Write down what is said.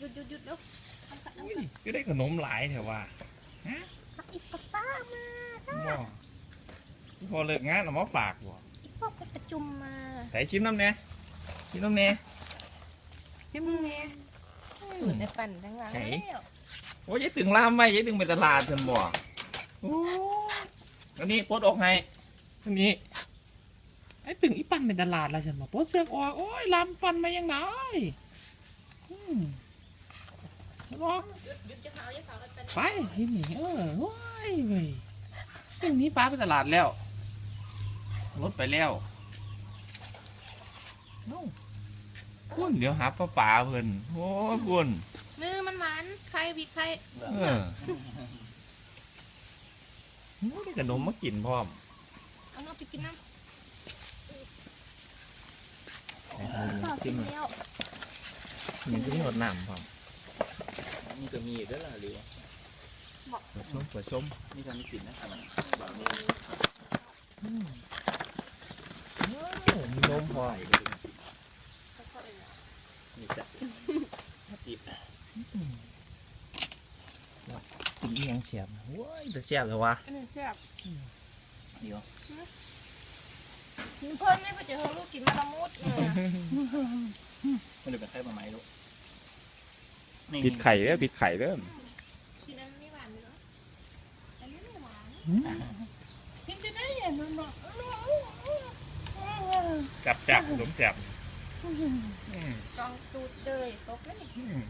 หยุดหยุดหยุดเดี๋ยวทำขัดน้ำอุ้ยก่อนก็ได้ขนมหลายเถอะว่าเอาอีกป้าป้ามาบ่พอเลิกงานเอามาฝากบ่อีกพวกไปประชุมมาแต่ชิมน้ำเน่ชิมน้ำเน่ชิมน้ำเน่สูตรในปั่นทั้งหลังไหน แล้วโอ้ยยายตึงลามไว้ยายตึงไปตลาดฉันบ่โอ้อันนี้ปลดออกให้อันนี้ไอ้ตึงอีปั่นไปตลาดแล้วฉันบ่ปลดเสือกออกโอ้ยลามฟันมายังไงอืม บอกหยุดหยุดจะเผาจะเผากันเป็นไปที่นี่เออโอ้ยเว้ยตึงนี้ป้าไปตลาดแล้วรถไปแล้วเอ้าคุณเดี๋ยวหาป้าป๋าเพิ่นโอ้ยคุณมือมันหมันใครผิดใครเออโอ้ยได้ขนมมากินพร้อมเอาน้องไปกินน้ำเอาเปล่าชิกิมนแล้วมีที่หดน้ำพร้อม นี่ก็มีอีกด้วยล่ะหรือว่าเปิดชมเปิดชมนี่ทำไม่กินนะครับแบบนี้อืมโอ้มีนมพร้อมมีจัดจีบกินอีหยังเสียบโอ้ยแต่เสียบเลยวะอันนี้แซ่บเดี๋ยวกินเพิ่มไม่ไปเจอลูกกินมาละมุดเนี่ยมันเลยเป็นไข่ปลาไหมลูก ปิดไข่เด้อปิดไข่เด้อกินอันนี้หวานเลยเนาะอันนี้ไม่หวานกินจะได้อย่างนั้นเนาะจับจับขนมจับ จองตูดเลยตกแล้วนี่อืม